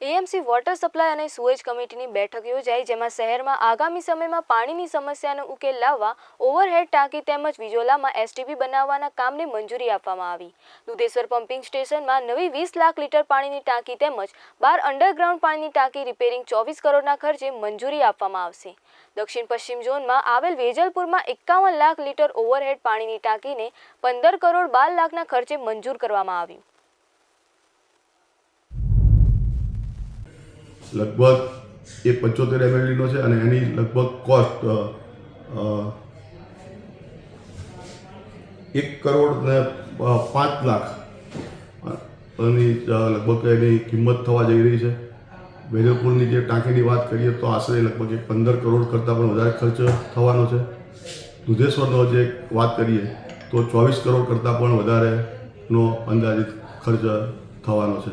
AMC water supply અને sewage કમિટીની બેઠક યોજાઈ, જેમાં શહેરમાં આગામી સમયમાં પાણીની સમસ્યાનો ઉકેલ લાવવા ઓવરહેડ ટાંકી તેમજ વિજોલામાં એસટીપી બનાવવાના કામને મંજૂરી આપવામાં આવી. દુધેશ્વર પમ્પિંગ સ્ટેશનમાં નવી વીસ લાખ લીટર પાણીની ટાંકી તેમજ બાર અંડરગ્રાઉન્ડ પાણીની ટાંકી રિપેરિંગ ચોવીસ કરોડના ખર્ચે મંજૂરી આપવામાં આવશે. દક્ષિણ પશ્ચિમ ઝોનમાં આવેલ વેજલપુરમાં એકાવન લાખ લીટર ઓવરહેડ પાણીની ટાંકીને પંદર કરોડ બાર લાખના ખર્ચે મંજૂર કરવામાં આવ્યું. લગભગ એ પંચોતેર એમએલડીનો છે અને એની લગભગ કોસ્ટ એક કરોડ ને પાંચ લાખ. એની લગભગ એની કિંમત થવા જઈ રહી છે. વેજલપુરની જે ટાંકીની વાત કરીએ તો આશરે લગભગ એક પંદર કરોડ કરતાં પણ વધારે ખર્ચ થવાનો છે. દુધેશ્વરનો જે વાત કરીએ તો ચોવીસ કરોડ કરતાં પણ વધારેનો અંદાજિત ખર્ચ થવાનો છે.